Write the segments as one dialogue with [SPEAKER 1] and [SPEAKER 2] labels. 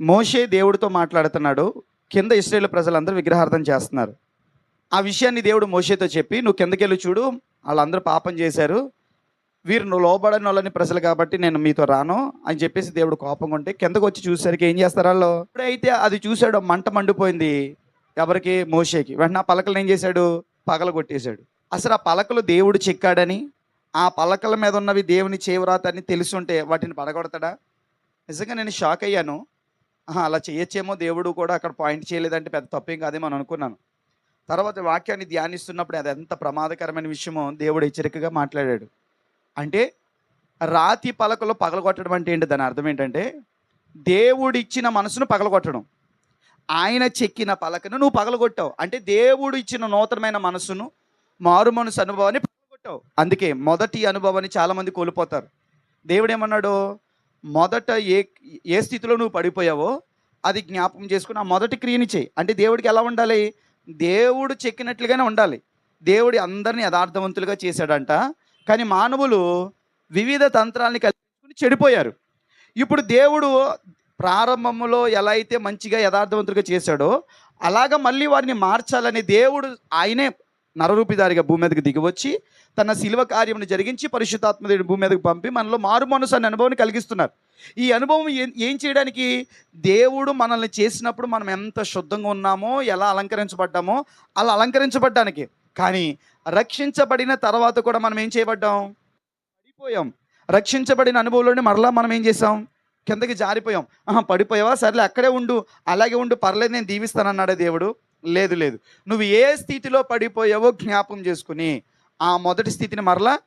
[SPEAKER 1] మోషే దేవుడితో మాట్లాడుతున్నాడు. కింద ఇస్రాయేల్ ప్రజలందరూ విగ్రహార్థం చేస్తున్నారు. ఆ విషయాన్ని దేవుడు మోషేతో చెప్పి నువ్వు కిందకెళ్ళి చూడు వాళ్ళందరూ పాపం చేశారు. వీరు నువ్వు లోబడని వాళ్ళని ప్రజలు కాబట్టి నేను మీతో రాను అని చెప్పేసి దేవుడు కోపంగా ఉంటే కిందకు వచ్చి చూసేసరికి ఏం చేస్తారు వాళ్ళు? ఎప్పుడైతే అది చూశాడో మంట మండిపోయింది ఎవరికి? మోషేకి. వెంటనే ఆ పలకలు ఏం చేశాడు? పగల కొట్టేశాడు. అసలు ఆ పలకలు దేవుడు చెక్కాడని ఆ పలకల మీద ఉన్నవి దేవుని చేవరాతని తెలుసుంటే వాటిని పడగొడతాడా? నిజంగా నేను షాక్ అయ్యాను. అలా చేయొచ్చేమో దేవుడు కూడా అక్కడ పాయింట్ చేయలేదంటే పెద్ద తప్పేం కాదేమో అని అనుకున్నాను. తర్వాత వాక్యాన్ని ధ్యానిస్తున్నప్పుడు అది ఎంత ప్రమాదకరమైన విషయమో దేవుడు హెచ్చరికగా మాట్లాడాడు. అంటే రాతి పలకలో పగలగొట్టడం అంటే ఏంటి? దాని అర్థం ఏంటంటే దేవుడు ఇచ్చిన మనసును పగలగొట్టడం. ఆయన చెక్కిన పలకను నువ్వు పగలగొట్టావు. అంటే దేవుడు ఇచ్చిన నూతనమైన మనసును మారు మనసు అనుభవాన్ని పగలగొట్టావు. అందుకే మొదటి అనుభవాన్ని చాలామంది కోల్పోతారు. దేవుడు ఏమన్నాడు? మొదట ఏ ఏ స్థితిలో నువ్వు పడిపోయావో అది జ్ఞాపకం చేసుకుని ఆ మొదటి క్రియని చేయి. అంటే దేవుడికి ఎలా ఉండాలి? దేవుడు చెక్కినట్లుగానే ఉండాలి. దేవుడి అందరిని యథార్థవంతులుగా చేశాడంట. కానీ మానవులు వివిధ తంత్రాలని కల్పించుకుని చెడిపోయారు. ఇప్పుడు దేవుడు ప్రారంభంలో ఎలా అయితే మంచిగా యథార్థవంతులుగా చేశాడో అలాగ మళ్ళీ వారిని మార్చాలని దేవుడు ఆయనే నరరూపిదారిగా భూమి మీదకి దిగివచ్చి తన శిలువ కార్యమును జరిగించి పరిశుద్ధాత్మదేవుడు భూమి మీదకి పంపి మనలో మారు మనసు అనే అనుభవాన్ని కలిగిస్తున్నారు. ఈ అనుభవం ఏం ఏం చేయడానికి దేవుడు మనల్ని చేసినప్పుడు మనం ఎంత శుద్ధంగా ఉన్నామో ఎలా అలంకరించబడ్డామో అలా అలంకరించబడ్డానికి. కానీ రక్షించబడిన తర్వాత కూడా మనం ఏం చేయబడ్డాం? పడిపోయాం. రక్షించబడిన అనుభవంలోనే మరలా మనం ఏం చేసాం కిందకి జారిపోయాం. ఆహా పడిపోయావా? సర్లే అక్కడే ఉండు. అలాగే ఉండు. పర్లేదు నేను దీవిస్తానన్నాడే దేవుడు. లేదు లేదు. నువ్వు ఏ స్థితిలో పడిపోయావో జ్ఞాపం చేసుకుని ఆ మొదటి స్థితిని మరలా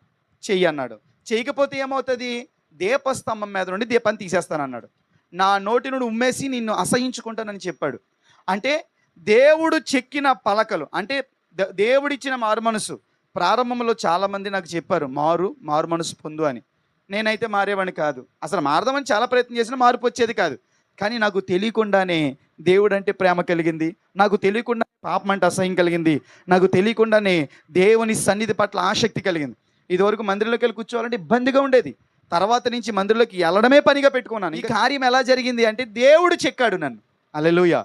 [SPEAKER 1] చెయ్యి అన్నాడు. చేయకపోతే ఏమవుతుంది? దీపస్తంభం మీద నుండి దీపాన్ని తీసేస్తానన్నాడు. నా నోటి నుండి ఉమ్మేసి నిన్ను అసహించుకుంటానని చెప్పాడు. అంటే దేవుడు చెక్కిన పలకలు అంటే ద- దేవుడిచ్చిన మారు మనసు. ప్రారంభంలో చాలామంది నాకు చెప్పారు మారు మారు మనసు పొందు అని. నేనైతే మారేవాడిని కాదు. అసలు మారదామని చాలా ప్రయత్నం చేసినా మార్పు వచ్చేది కాదు. కానీ నాకు తెలియకుండానే దేవుడు అంటే ప్రేమ కలిగింది. నాకు తెలియకుండా పాపం అంటే అసహ్యం కలిగింది. నాకు తెలియకుండానే దేవుని సన్నిధి పట్ల ఆసక్తి కలిగింది. ఇదివరకు మందిరంలోకి వెళ్ళి కూర్చోవాలంటే ఇబ్బందిగా ఉండేది. తర్వాత నుంచి మందిరంలోకి వెళ్ళడమే పనిగా పెట్టుకున్నాను. ఈ కార్యం ఎలా జరిగింది అంటే దేవుడు చెక్కాడు నన్ను. అలెలుయ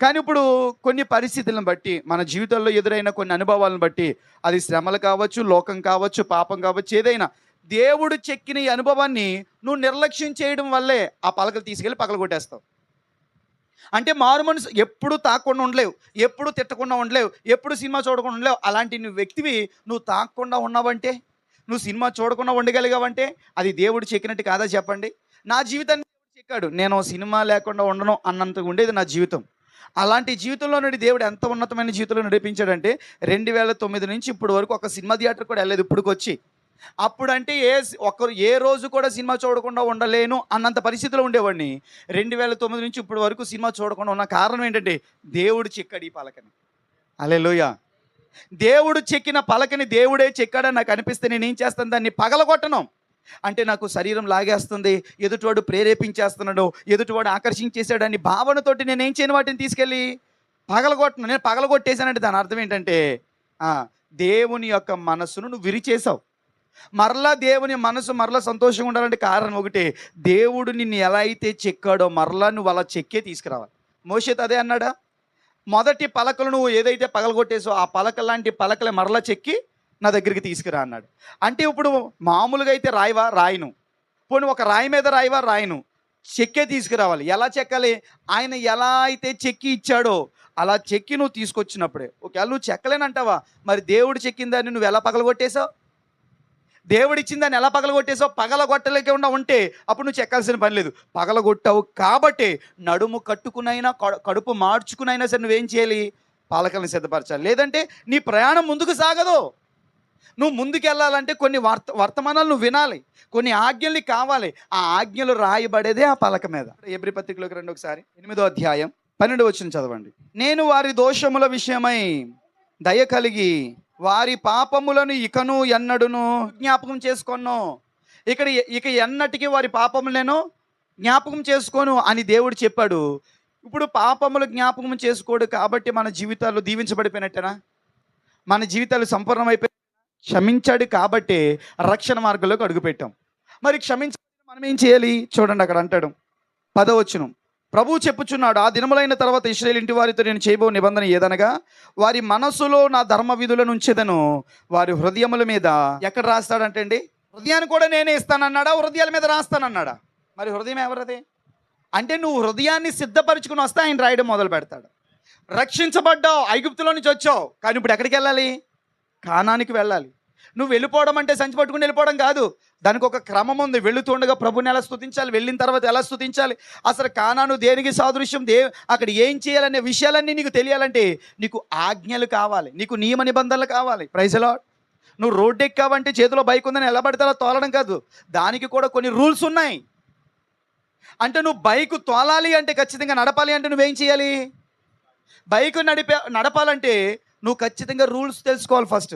[SPEAKER 1] కానీ ఇప్పుడు కొన్ని పరిస్థితులను బట్టి మన జీవితంలో ఎదురైన కొన్ని అనుభవాలను బట్టి అది శ్రమలు కావచ్చు లోకం కావచ్చు పాపం కావచ్చు ఏదైనా దేవుడు చెక్కిన ఈ అనుభవాన్ని నువ్వు నిర్లక్ష్యం చేయడం వల్లే ఆ పలకలు తీసుకెళ్ళి పగల కొట్టేస్తావు అంటే మారు మనసు ఎప్పుడు తాకుండా ఉండలేవు ఎప్పుడు తిట్టకుండా ఉండలేవు ఎప్పుడు సినిమా చూడకుండా ఉండలేవు. అలాంటి నువ్వు వ్యక్తివి నువ్వు తాకుండా ఉన్నావంటే నువ్వు సినిమా చూడకుండా ఉండగలిగావంటే అది దేవుడు చెక్కినట్టు కాదా చెప్పండి? నా జీవితాన్ని చెక్కాడు నేను సినిమా లేకుండా ఉండను అన్నంత ఉండేది నా జీవితం. అలాంటి జీవితంలో నుండి దేవుడు ఎంత ఉన్నతమైన జీవితంలో నడిపించాడంటే రెండు వేల తొమ్మిది నుంచి ఇప్పుడు వరకు ఒక సినిమా థియేటర్ కూడా వెళ్ళలేదు ఇప్పుడుకొచ్చి అప్పుడంటే ఏ ఒక్కరు ఏ రోజు కూడా సినిమా చూడకుండా ఉండలేను అన్నంత పరిస్థితిలో ఉండేవాడిని. రెండు వేల తొమ్మిది నుంచి ఇప్పటి వరకు సినిమా చూడకుండా ఉన్న కారణం ఏంటంటే దేవుడు చెక్కాడు ఈ పలకని. అలెలుయ దేవుడు చెక్కిన పలకని దేవుడే చెక్కాడని నాకు అనిపిస్తే నేను ఏం చేస్తాను? దాన్ని పగలగొట్టను. అంటే నాకు శరీరం లాగేస్తుంది ఎదుటివాడు ప్రేరేపించేస్తున్నాడు ఎదుటివాడు ఆకర్షించేసాడని భావనతోటి నేను ఏం చేయను వాటిని తీసుకెళ్ళి? పగలగొట్టను. నేను పగలగొట్టేశానంటే దాని అర్థం ఏంటంటే దేవుని యొక్క మనస్సును నువ్వు విరిచేసావు మరలా దేవుని మనసు మరలా సంతోషంగా ఉండాలంటే కారణం ఒకటే దేవుడు నిన్ను ఎలా అయితే చెక్కాడో మరలా నువ్వు అలా చెక్కే తీసుకురావాలి. మోషేత్ అదే అన్నాడా? మొదటి పలకలు నువ్వు ఏదైతే పగలగొట్టేసో ఆ పలక లాంటి పలకలే మరలా చెక్కి నా దగ్గరికి తీసుకురా అన్నాడు. అంటే ఇప్పుడు మామూలుగా అయితే రాయివా? రాయను. పోనీ ఒక రాయి మీద రాయివా? రాయను. చెక్కే తీసుకురావాలి. ఎలా చెక్కాలి? ఆయన ఎలా అయితే చెక్కి ఇచ్చాడో అలా చెక్కి నువ్వు తీసుకొచ్చినప్పుడే. ఒకవేళ నువ్వు చెక్కలేనంటావా? మరి దేవుడు చెక్కిన దాన్ని నువ్వు ఎలా పగలగొట్టేశావు? దేవుడు ఇచ్చిన దాన్ని ఎలా పగలగొట్టేసావు పగలగొట్టలేకుండా ఉంటే అప్పుడు నువ్వు చెక్కాల్సిన పని లేదు. పగలగొట్టావు కాబట్టి నడుము కట్టుకునైనా కడు- కడుపు మార్చుకునైనా సరే నువ్వేం చేయాలి? పాలకలను సిద్ధపరచాలి. లేదంటే నీ ప్రయాణం ముందుకు సాగదు. నువ్వు ముందుకు వెళ్ళాలంటే కొన్ని వర్త వర్తమానాలు నువ్వు వినాలి. కొన్ని ఆజ్ఞలు కావాలి. ఆ ఆజ్ఞలు రాయబడేదే ఆ పలక మీద. ఎబ్రి పత్రికలోకి రెండు ఒకసారి. ఎనిమిదో అధ్యాయం పన్నెండు వచ్చిన చదవండి. నేను వారి దోషముల విషయమై దయ కలిగి వారి పాపములను ఇకను ఎన్నడును? జ్ఞాపకం చేసుకొను ఇక్కడ ఇక ఎన్నటికీ వారి పాపములు నేను జ్ఞాపకం చేసుకోను అని దేవుడు చెప్పాడు. ఇప్పుడు పాపములు జ్ఞాపకం చేసుకోడు కాబట్టి మన జీవితాలు దీవించబడిపోయినట్టేనా? మన జీవితాలు సంపూర్ణమైపోయి క్షమించాడు కాబట్టి రక్షణ మార్గంలోకి అడుగుపెట్టాం. మరి క్షమించ మనం ఏం చేయాలి? చూడండి అక్కడ అంటాడు. పదవచ్చును ప్రభువు చెప్పుచున్నాడు ఆ దినములైన తర్వాత ఇస్రాయేల్ ఇంటి వారితో నేను చేయబో నిబంధన ఏదనగా వారి మనసులో నా ధర్మ విధులను ఉంచేదను వారి హృదయముల మీద ఎక్కడ రాస్తాడంటే అండి? హృదయాన్ని కూడా నేనే ఇస్తానన్నాడా? హృదయాల మీద రాస్తానన్నాడా? మరి హృదయం ఎవరిది? అంటే నువ్వు హృదయాన్ని సిద్ధపరచుకుని వస్తే ఆయన రాయడం మొదలు పెడతాడు. రక్షించబడ్డావు ఐగుప్తులో నుంచి వచ్చావు కానీ ఇప్పుడు ఎక్కడికి వెళ్ళాలి? కానానికి వెళ్ళాలి. నువ్వు వెళ్ళిపోవడం అంటే సంచి పట్టుకుని వెళ్ళిపోవడం కాదు. దానికి ఒక క్రమం ఉంది. వెళుతుండగా ప్రభుని ఎలా స్థుతించాలి వెళ్ళిన తర్వాత ఎలా స్థుతించాలి అసలు కానాను దేనికి సాదృశ్యం? దే అక్కడ ఏం చేయాలనే విషయాలన్నీ నీకు తెలియాలంటే నీకు ఆజ్ఞలు కావాలి. నీకు నియమ నిబంధనలు కావాలి. ప్రైజలో నువ్వు రోడ్డు ఎక్కావంటే చేతిలో బైక్ ఉందని ఎలా పడితే అలా తోలడం కాదు. దానికి కూడా కొన్ని రూల్స్ ఉన్నాయి. అంటే నువ్వు బైక్ తోలాలి అంటే ఖచ్చితంగా నడపాలి అంటే నువ్వేం చేయాలి? బైక్ నడిపే నడపాలంటే నువ్వు ఖచ్చితంగా రూల్స్ తెలుసుకోవాలి ఫస్ట్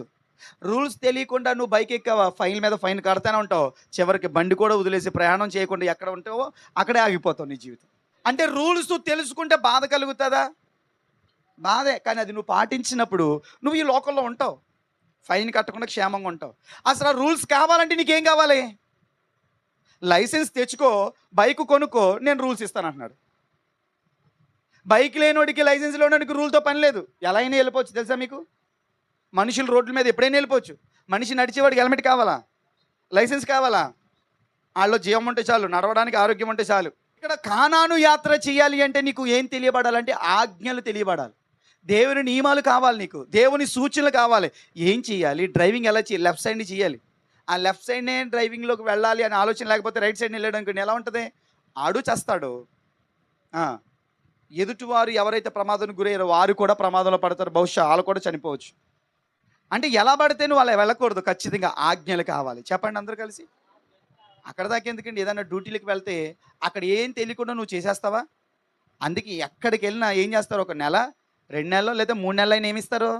[SPEAKER 1] రూల్స్ తెలియకుండా నువ్వు బైక్ ఎక్కావా? ఫైన్ మీద ఫైన్ కడతానే ఉంటావు. చివరికి బండి కూడా వదిలేసి ప్రయాణం చేయకుండా ఎక్కడ ఉంటావో అక్కడే ఆగిపోతావు నీ జీవితం. అంటే రూల్స్ తెలుసుకుంటే బాధ కలుగుతుందా? బాధే కానీ అది నువ్వు పాటించినప్పుడు నువ్వు ఈ లోకల్లో ఉంటావు. ఫైన్ కట్టకుండా క్షేమంగా ఉంటావు. అసలు ఆ రూల్స్ కావాలంటే నీకేం కావాలి? లైసెన్స్ తెచ్చుకో బైక్ కొనుక్కో నేను రూల్స్ ఇస్తాను అంటున్నాడు బైక్ లేనివాడికి లైసెన్స్ లేనివాడికి రూల్తో పని లేదు. ఎలా అయినా వెళ్ళిపోవచ్చు తెలుసా మీకు? మనుషులు రోడ్ల మీద ఎప్పుడైనా వెళ్ళిపోవచ్చు. మనిషి నడిచేవాడికి హెల్మెట్ కావాలా? లైసెన్స్ కావాలా? వాళ్ళు జీవం ఉంటే చాలు నడవడానికి ఆరోగ్యం ఉంటే చాలు. ఇక్కడ కానాను యాత్ర చేయాలి అంటే నీకు ఏం తెలియబడాలంటే ఆజ్ఞలు తెలియబడాలి. దేవుని నియమాలు కావాలి నీకు దేవుని సూచనలు కావాలి. ఏం చేయాలి? డ్రైవింగ్ ఎలా చేయాలి? లెఫ్ట్ సైడ్ని చేయాలి. ఆ లెఫ్ట్ సైడ్నే డ్రైవింగ్లోకి వెళ్ళాలి అనే ఆలోచన లేకపోతే రైట్ సైడ్ని వెళ్ళడానికి ఎలా ఉంటుంది? ఆడు చేస్తాడు. ఎదుటివారు ఎవరైతే ప్రమాదానికి గురయ్యారో వారు కూడా ప్రమాదంలో పడతారు. బహుశా వాళ్ళు కూడా చనిపోవచ్చు. అంటే ఎలా పడితే నువ్వు అలా వెళ్ళకూడదు. ఖచ్చితంగా ఆజ్ఞలు కావాలి. చెప్పండి అందరు కలిసి. అక్కడ దాకా ఎందుకండి? ఏదైనా డ్యూటీలకు వెళ్తే అక్కడ ఏం తెలియకుండా నువ్వు చేసేస్తావా? అందుకే ఎక్కడికి వెళ్ళినా ఏం చేస్తారు? ఒక నెల రెండు నెలలు లేదా మూడు నెలలు అయినా ఏమిస్తారు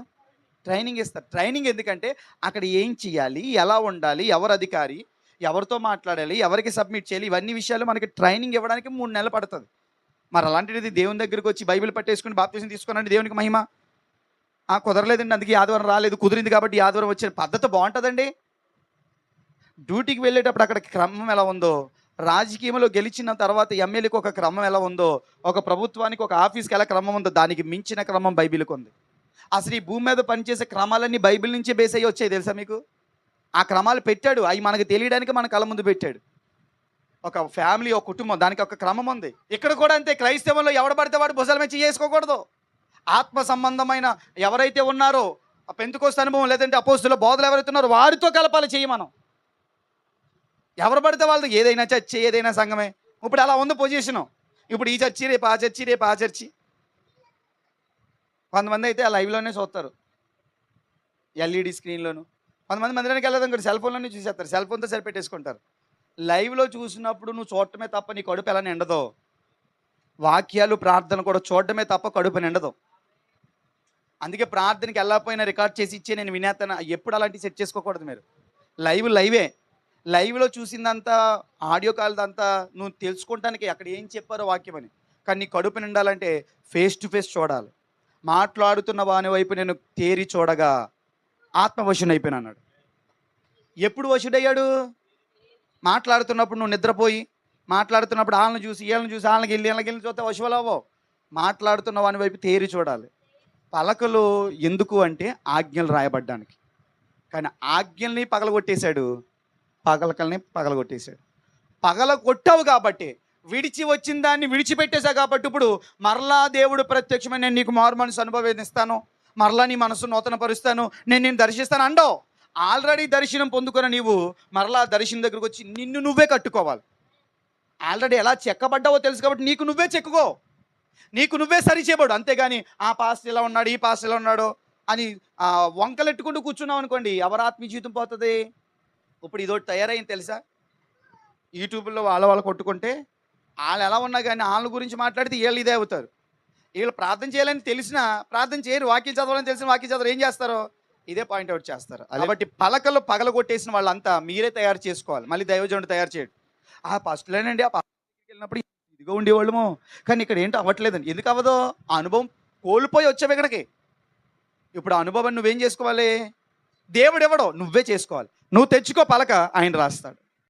[SPEAKER 1] ట్రైనింగ్ ఇస్తారు. ట్రైనింగ్ ఎందుకంటే అక్కడ ఏం చేయాలి? ఎలా ఉండాలి? ఎవరు అధికారి? ఎవరితో మాట్లాడాలి? ఎవరికి సబ్మిట్ చేయాలి? ఇవన్నీ విషయాలు మనకి ట్రైనింగ్ ఇవ్వడానికి మూడు నెలలు పడుతుంది. మరి అలాంటిది దేవుని దగ్గరికి వచ్చి బైబిల్ పట్టేసుకుని బాప్తీసం తీసుకున్నాండి దేవునికి మహిమ. ఆ, కుదరలేదండి. అందుకే ఆదివారం రాలేదు. కుదిరింది కాబట్టి ఆదివారం వచ్చిన పద్ధతి బాగుంటుందండి. డ్యూటీకి వెళ్ళేటప్పుడు అక్కడ క్రమం ఎలా ఉందో రాజకీయంలో గెలిచిన తర్వాత ఎమ్మెల్యేకి ఒక క్రమం ఎలా ఉందో ఒక ప్రభుత్వానికి ఒక ఆఫీస్కి ఎలా క్రమం ఉందో దానికి మించిన క్రమం బైబిల్కి ఉంది. అసలు ఈ భూమి మీద పనిచేసే క్రమాలన్నీ బైబిల్ నుంచే బేస్ అయ్యి వచ్చాయి తెలుసా మీకు? ఆ క్రమాలు పెట్టాడు. అవి మనకు తెలియడానికి మన కళ్ళ ముందు పెట్టాడు. ఒక ఫ్యామిలీ ఒక కుటుంబం దానికి ఒక క్రమం ఉంది. ఇక్కడ కూడా అంతే. క్రైస్తవంలో ఎవడ పడితే వాడు భుజాల మీద చేసుకోకూడదు ఆత్మ సంబంధమైన ఎవరైతే ఉన్నారో ఆ పెంతుకోస్త అనుభవం లేదంటే అపోస్తుల బోధలు ఎవరైతే ఉన్నారో వారితో కలపాలి చెయ్యి మనం. ఎవరు పడితే వాళ్ళది ఏదైనా చర్చి ఏదైనా సంఘమే. ఇప్పుడు అలా ఉంది పొజిషను. ఇప్పుడు ఈ చర్చి రేపు ఆ చర్చి రేపు ఆ చర్చి. కొంతమంది అయితే ఆ లైవ్లోనే చూస్తారు. ఎల్ఈడి స్క్రీన్లోను. కొంతమంది మందిరానికి వెళ్ళదు ఇంకోటి సెల్ ఫోన్లోనే చూసేస్తారు. సెల్ ఫోన్తో సరిపెట్టేసుకుంటారు. లైవ్లో చూసినప్పుడు నువ్వు చూడటమే తప్ప నీ కడుపు ఎలా నిండదో వాక్యాలు ప్రార్థన కూడా చూడటమే తప్ప కడుపు నిండదు. అందుకే ప్రార్థనకి వెళ్ళకపోయినా రికార్డ్ చేసి ఇచ్చే నేను వినేస్తాను ఎప్పుడు అలాంటివి సెట్ చేసుకోకూడదు మీరు. లైవ్ లైవే. లైవ్లో చూసిందంతా ఆడియో కాల్దంతా నువ్వు తెలుసుకుంటానికి అక్కడ ఏం చెప్పారో వాక్యం అని. కానీ నీ కడుపు నిండాలంటే ఫేస్ టు ఫేస్ చూడాలి. మాట్లాడుతున్న వాని వైపు నేను తేరి చూడగా ఆత్మవశుని అయిపోయినా అన్నాడు. ఎప్పుడు వశుడయ్యాడు? మాట్లాడుతున్నప్పుడు నువ్వు నిద్రపోయి మాట్లాడుతున్నప్పుడు వాళ్ళని చూసి వీళ్ళని చూసి వాళ్ళకి వెళ్ళి వీళ్ళకి వెళ్ళి చూస్తే వశువలవో మాట్లాడుతున్న వాని వైపు తేరి చూడాలి. పలకలు ఎందుకు అంటే ఆజ్ఞలు రాయబడ్డానికి. కానీ ఆజ్ఞల్ని పగలగొట్టేశాడు పగలకల్ని పగలగొట్టేశాడు. పగల కొట్టావు కాబట్టి విడిచి వచ్చిన దాన్ని విడిచిపెట్టేశా కాబట్టి ఇప్పుడు మరలా దేవుడు ప్రత్యక్షమైన నేను నీకు మారు మనసు అనుభవిస్తాను మరలా నీ మనసు నూతన పరుస్తాను నేను నేను దర్శిస్తాను అండో ఆల్రెడీ దర్శనం పొందుకున్న నీవు మరలా దర్శనం దగ్గరకు వచ్చి నిన్ను నువ్వే కట్టుకోవాలి. ఆల్రెడీ ఎలా చెక్కబడ్డావో తెలుసు కాబట్టి నీకు నువ్వే చెక్కుకో. నీకు నువ్వే సరి చేయబడు. అంతేగాని ఆ పాస్ట్ ఇలా ఉన్నాడు ఈ పాస్ట్ ఇలా ఉన్నాడు అని వంకలెట్టుకుంటూ కూర్చున్నావు అనుకోండి ఎవరు ఆత్మీయ జీవితం పోతుంది? ఇప్పుడు ఇదోటి తయారైంది తెలుసా? యూట్యూబ్లో వాళ్ళ వాళ్ళు కొట్టుకుంటే వాళ్ళు ఎలా ఉన్నా కానీ వాళ్ళ గురించి మాట్లాడితే వీళ్ళు ఇదే అవుతారు. వీళ్ళు ప్రార్థన చేయాలని తెలిసినా ప్రార్థన చేయరు వాక్యం చదవాలని తెలిసిన వాక్యం చదవరు ఏం చేస్తారో? ఇదే పాయింట్ అవుట్ చేస్తారు. కాబట్టి పలకలు పగల కొట్టేసిన వాళ్ళంతా మీరే తయారు చేసుకోవాలి. మళ్ళీ దైవజనుడు తయారు చేయడు. ఆ ఫస్ట్లోనండి ఆ వెళ్ళినప్పుడు ఇదిగో ఉండేవాళ్ళము. కానీ ఇక్కడ ఏంటి అవ్వట్లేదండి. ఎందుకు అవ్వదో? ఆ అనుభవం కోల్పోయి వచ్చావు ఇక్కడికి. ఇప్పుడు ఆ అనుభవం నువ్వేం చేసుకోవాలి? దేవుడు ఎవడో నువ్వే చేసుకోవాలి. నువ్వు తెచ్చుకో పలక ఆయన రాస్తాడు.